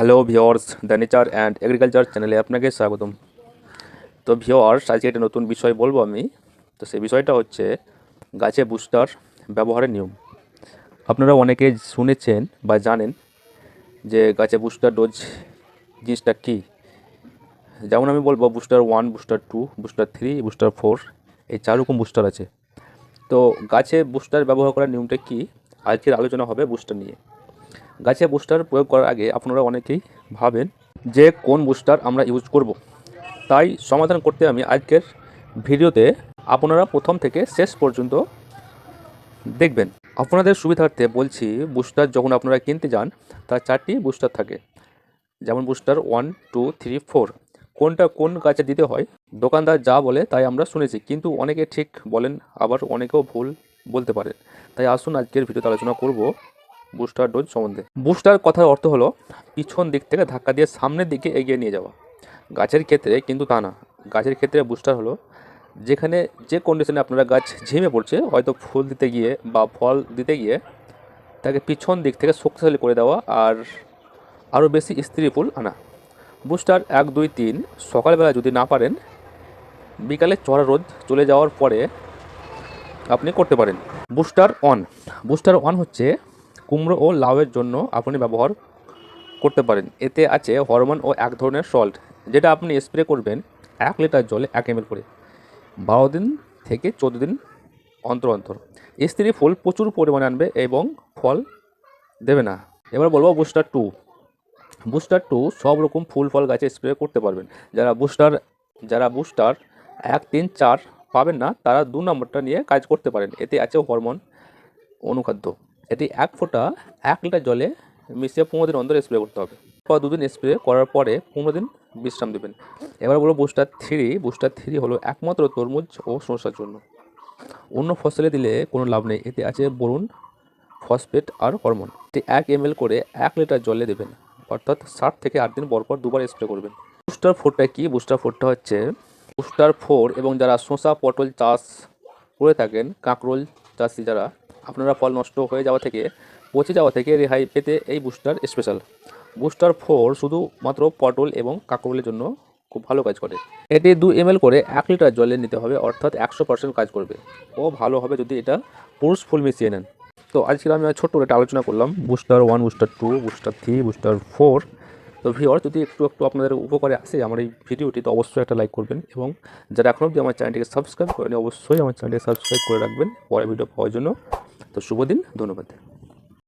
Hello viewers the nature and agriculture চ্যানেলে আপনাকে স্বাগতম। তো ভিওর্স আজকে একটা নতুন বিষয় বলব আমি। তো সেই বিষয়টা হচ্ছে গাছে বুস্টার ব্যবহারের নিয়ম। আপনারা অনেকে শুনেছেন বা জানেন যে গাছে বুস্টার ডোজ জিনিসটা কী? যেমন আমি বলব booster one booster two booster three booster four এই চার রকম বুস্টার আছে। তো গাছে বুস্টার ব্যবহার করার নিয়মটা কী? আজকের আলোচনা হবে বুস্টার নিয়ে। গাছে বুস্টার প্রয়োগ করার আগে আপনারা অনেকেই ভাবেন যে কোন বুস্টার আমরা ইউজ করব। তাই সমাধান করতে আমি আজকের ভিডিওতে আপনারা প্রথম থেকে শেষ পর্যন্ত দেখবেন। আপনাদের সুবিধার্থে বলছি বুস্টার যখন আপনারা কিনতে যান, তার চারটি বুস্টার থাকে। যেমন booster one two three four কোনটা কোন গাছে দিতে হয়, দোকানদার যা বলে তাই আমরা শুনেছি, কিন্তু অনেকে ঠিক বলেন, আবার অনেকেও ভুল বলতে পারেন তাই আসুন আজকের ভিডিওতে আলোচনা করব। বুস্টার ডোজ সম্বন্ধে। বুস্টার কথার অর্থ হলো, পিছন দিক থেকে ধাক্কা দিয়ে সামনের দিকে এগিয়ে নিয়ে যাওয়া। গাছের ক্ষেত্রে কিন্তু তা না। গাছের ক্ষেত্রে বুস্টার হলো, যেখানে যে কন্ডিশনে আপনারা গাছ ঝিমে পড়ছে, হয়তো ফুল দিতে গিয়ে বা ফল দিতে গিয়ে তাকে পিছন দিক থেকে শক্তিশালী করে দেওয়া আর আরও বেশি স্ত্রী ফুল আনা। বুস্টার এক, দুই, তিন, সকালবেলা যদি না পারেন, বিকালে চড়া রোদ চলে যাওয়ার পরে আপনি করতে পারেন। বুস্টার অন বুস্টার অন হচ্ছে কুমড়ো ও লাউয়ের জন্য আপনি ব্যবহার করতে পারেন। এতে আছে হরমোন ও এক ধরনের সল্ট যেটা আপনি স্প্রে করবেন এক লিটার জলে এক এম করে। বারো দিন থেকে চোদ্দ দিন অন্তর অন্তর। স্ত্রী ফুল প্রচুর পরিমাণে আনবে এবং ফল দেবে না। এবার বলব বুস্টার টু বুস্টার টু সব রকম ফুল ফল গাছে স্প্রে করতে পারবেন। যারা বুস্টার যারা বুস্টার এক, তিন, চার পাবেন না, তারা দু নম্বরটা নিয়ে কাজ করতে পারেন। এতে আছে হরমোন অনুখাদ্য। এটি এক ফোঁটা, এক লিটার জলে মিশিয়ে পনেরো দিন অন্তর স্প্রে করতে হবে। পর দুদিন স্প্রে করার পরে পনেরো দিন বিশ্রাম দেবেন। এবার বলব বুস্টার থ্রি বুস্টার থ্রি হলো একমাত্র তরমুজ ও শসার জন্য। অন্য ফসলে দিলে কোনো লাভ নেই। এতে আছে বরুণ ফসফেট আর হরমোন এটি এক এম করে এক লিটার জলে দেবেন। অর্থাৎ ষাট থেকে আট দিন পর পর দুবার স্প্রে করবেন। বুস্টার ফোরটা কি? বুস্টার ফোরটা হচ্ছে বুস্টার ফোর এবং যারা শসা, পটল চাষ করে থাকেন, কাঁকরোল চাষি যারা আপনারা ফল নষ্ট হয়ে যাওয়া থেকে পচে যাওয়া থেকে রেহাই পেতে এই বুস্টার স্পেশাল। বুস্টার ফোর শুধুমাত্র পটল এবং কাঁকরোলের জন্য খুব ভালো কাজ করে। এটি দু এম করে এক লিটার জলে নিতে হবে, অর্থাৎ একশো পার্সেন্ট কাজ করবে। ও ভালো হবে যদি এটা পুরুষ ফুল মিশিয়ে নেন। তো আজকে আমি ছোট্ট একটা আলোচনা করলাম, booster one, booster two, booster three, booster four. তো ভিওর যদি একটু একটু আপনাদের উপকারে আসে আমার এই ভিডিওটি, তো অবশ্যই একটা লাইক করবেন এবং যারা এখনও অবধি আমার চ্যানেলটিকে সাবস্ক্রাইব করেনি অবশ্যই আমার চ্যানেলটিকে সাবস্ক্রাইব করে রাখবেন। পরে ভিডিও পাওয়ার জন্য তো শুভ দিন ধন্যবাদ